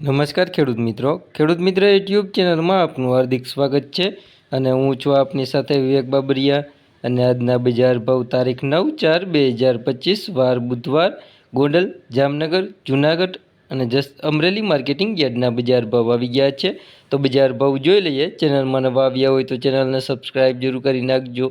નમસ્કાર ખેડૂત મિત્રો. ખેડૂત મિત્ર યુટ્યુબ ચેનલમાં આપનું હાર્દિક સ્વાગત છે અને હું છું આપની સાથે વિવેક બાબરિયા અને આજના બજાર ભાવ તારીખ નવ ચાર બે હજાર પચીસ વાર બુધવાર ગોંડલ, જામનગર, જુનાગઢ અને જસ અમરેલી માર્કેટિંગ યાર્ડના બજાર ભાવ આવી ગયા છે. તો બજાર ભાવ જોઈ લઈએ. ચેનલમાં નવા આવ્યા હોય તો ચેનલને સબસ્ક્રાઈબ જરૂર કરી નાખજો.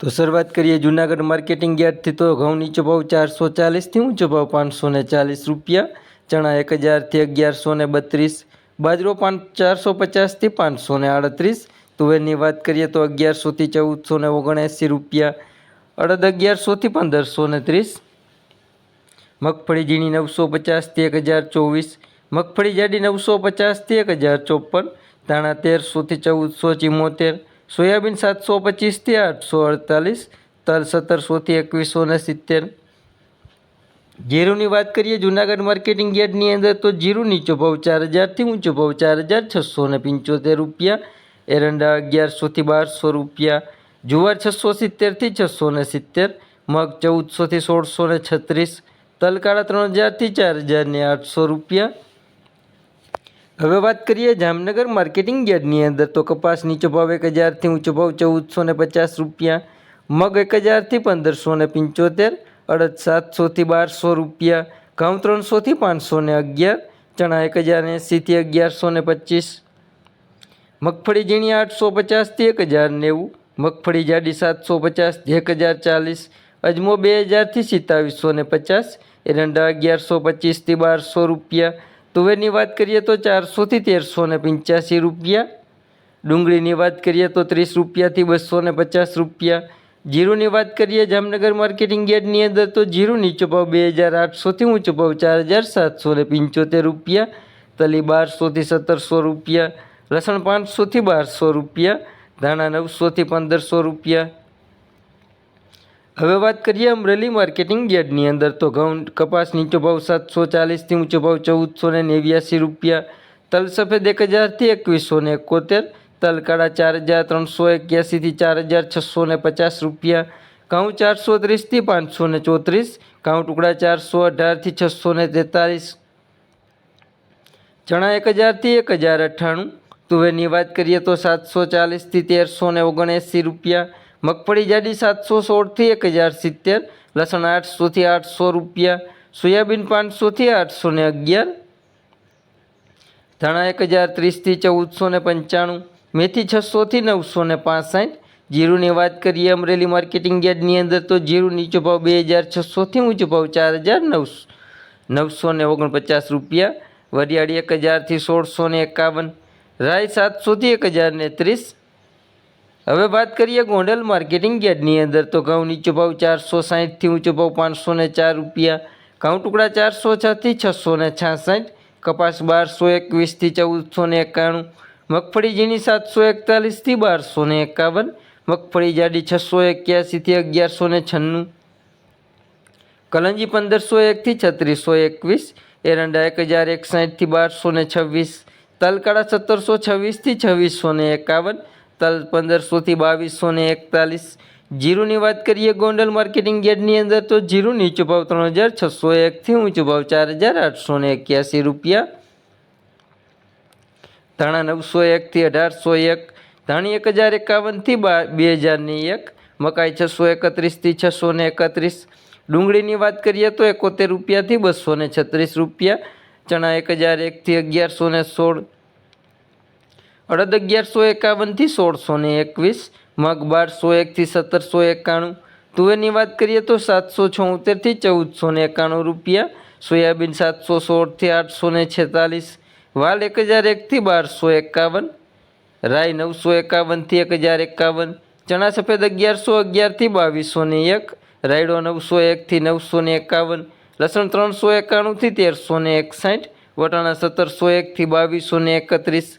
તો શરૂઆત કરીએ જુનાગઢ માર્કેટિંગ યાર્ડથી. તો ઘઉં નીચો ભાવ ચારસો ચાલીસથી ઊંચો ભાવ પાંચસો ને ચાલીસ રૂપિયા. ચણા એક હજારથી અગિયારસો ને બત્રીસ. બાજરો પાંચ ચારસો પચાસથી પાંચસો ને આડત્રીસ. તુવેરની વાત કરીએ તો અગિયારસોથી ચૌદસો ને ઓગણએંસી રૂપિયા. અડદ અગિયારસોથી પંદરસો ને ત્રીસ. મગફળી ઝીણી નવસો પચાસથી એક હજાર ચોવીસ. મગફળી જાડી નવસો પચાસથી એક હજાર ચોપન. ધાણા તેરસોથી ચૌદસો ચિમ્મોતેર સોયાબીન સાતસો પચીસથી આઠસો અડતાલીસ, તલ સત્તરસોથી એકવીસો ને સિત્તેર. જીરુની વાત કરીએ જુનાગઢ માર્કેટિંગ યાર્ડની અંદર તો જીરુ નીચો ભાવ ચાર હજારથી ઊંચો ભાવ ચાર હજાર છસો ને પંચોતેર રૂપિયા. એરંડા અગિયારસોથી બારસો રૂપિયા. જુવાર છસો સિત્તેરથી છસો ને સિત્તેર. મગ ચૌદસોથી સોળસો ને છત્રીસ. તલકાળા ત્રણ હજારથી ચાર હજાર ને આઠસો રૂપિયા. હવે વાત કરીએ જામનગર માર્કેટિંગ યાર્ડની અંદર. તો કપાસ નીચો ભાવ એક હજારથી ઊંચો ભાવ ચૌદસો ને પચાસ રૂપિયા, મગ એક હજારથી પંદરસો ને પંચોતેર, અડદ સાતસોથી બારસો રૂપિયા, ઘઉં ત્રણસોથી પાંચસો ને અગિયાર, ચણા એક હજાર એંસીથી અગિયારસો ને પચીસ, મગફળી ઝીણી આઠસો પચાસથી એક હજાર નેવું મગફળી જાડી સાતસો પચાસથી એક હજાર ચાલીસ, અજમો બે હજારથી સિત્તાવીસો ને પચાસ, એરંડા અગિયારસો પચીસથી બારસો રૂપિયા તુવેરની વાત કરીએ તો ચારસોથી તેરસો ને પંચ્યાસી રૂપિયા. ડુંગળીની વાત કરીએ તો ત્રીસ રૂપિયાથી બસો ને પચાસ રૂપિયા. જીરુની વાત કરીએ જામનગર માર્કેટિંગ યાર્ડની અંદર તો જીરું નીચો ભાવ બે હજાર આઠસોથી ઊંચો ભાવ ચાર હજાર સાતસો ને પંચોતેર રૂપિયા. તલી બારસોથી સત્તરસો રૂપિયા. લસણ પાંચસોથી બારસો રૂપિયા. ધાણા નવસોથી પંદરસો રૂપિયા. હવે વાત કરીએ અમરેલી માર્કેટિંગ યાર્ડની અંદર તો ઘઉં કપાસ નીચો ભાવ સાતસો ચાલીસથી ઊંચો ભાવ ચૌદસો ને નેવ્યાસી રૂપિયા, તલ સફેદ એક હજારથી એકવીસો ને એકોતેર તલ કાળા ચાર હજાર ત્રણસો એક્યાસીથી ચાર હજાર છસો ને પચાસ રૂપિયા, ઘઉં ચારસો ત્રીસથી પાંચસો ને ચોત્રીસ, ઘઉં ટુકડા ચારસો અઢારથી છસો ને તેતાલીસ, ચણા એક હજારથી એક હજાર અઠ્ઠાણું, તુવેરની વાત કરીએ તો સાતસો ચાલીસથી તેરસો ને ઓગણએંસી રૂપિયા મગફળી જાડી સાતસો સોળથી એક હજાર સિત્તેર, લસણ આઠસોથી આઠસો રૂપિયા, સોયાબીન પાંચસોથી આઠસો ને અગિયાર, ધાણા એક હજાર ત્રીસથી ચૌદસો ને પંચાણું, મેથી છસોથી નવસો ને પાસઠ, જીરુની વાત કરીએ અમરેલી માર્કેટિંગ યાર્ડની અંદર તો જીરું નીચો ભાવ બે હજાર છસોથી ઊંચો ભાવ ચાર હજાર નવસો નવસો ને ઓગણપચાસ રૂપિયા, વરિયાળી એક હજારથી સોળસો ને એકાવન રાય સાતસોથી એક હજાર ને ત્રીસ હવે વાત કરીએ ગોંડલ માર્કેટિંગ યાર્ડની અંદર, તો ઘઉં નીચો ભાવ ચારસો સાહીઠથી ઊંચો ભાવ પાંચસો ને ચાર રૂપિયા, ઘઉં ટુકડા ચારસો છથી છસો ને છાસઠ, કપાસ બારસો એકવીસથી ચૌદસો ને એકાણું, મગફળી ઝીણી સાતસો એકતાલીસથી બારસો ને એકાવન, મગફળી જાડી છસો એક્યાસીથી અગિયારસો ને છન્નું, કલંજી પંદરસો એકથી છત્રીસો એકવીસ, એરંડા એક હજાર એકસાઠથી બારસો ને છવ્વીસ, તલકાળા સત્તરસો છવ્વીસથી છવ્વીસો ને એકાવન તલ પંદરસોથી બાવીસો ને એકતાલીસ. જીરુની વાત કરીએ ગોંડલ માર્કેટિંગ યાર્ડની અંદર, તો જીરું નીચો ભાવ ત્રણ હજાર છસો એકથી ઊંચો ભાવ ચાર હજાર આઠસો ને એક્યાસી રૂપિયા. ધાણા નવસો એકથી અઢારસો એક. ધાણી એક હજાર એકાવનથી બા, બે હજારની એક. મકાઈ છસો એકત્રીસથી છસો ને એકત્રીસ. ડુંગળીની વાત કરીએ તો એકોતેર રૂપિયાથી બસો ને છત્રીસ રૂપિયા. ચણા એક હજાર એકથી અગિયારસો ને સોળ. અડદ અગિયારસો એકાવનથી સોળસો ને એકવીસ, મગ બારસો એકથી સત્તરસો એકાણું. તુવેરની વાત કરીએ તો સાતસો છોતેરથી ચૌદસો ને એકાણું રૂપિયા, સોયાબીન સાતસો સોળથી આઠસો ને છેતાલીસ, વાલ એક હજાર એકથી બારસો એકાવન રાય નવસો એકાવનથી એક હજાર એકાવન, ચણા સફેદ અગિયારસો અગિયારથી બાવીસો ને એક, રાયડો નવસો એકથી નવસો ને એકાવન, લસણ ત્રણસો એકાણુંથી તેરસો ને એકસાઠ, વટાણા સત્તરસો એકથી બાવીસો ને એકત્રીસ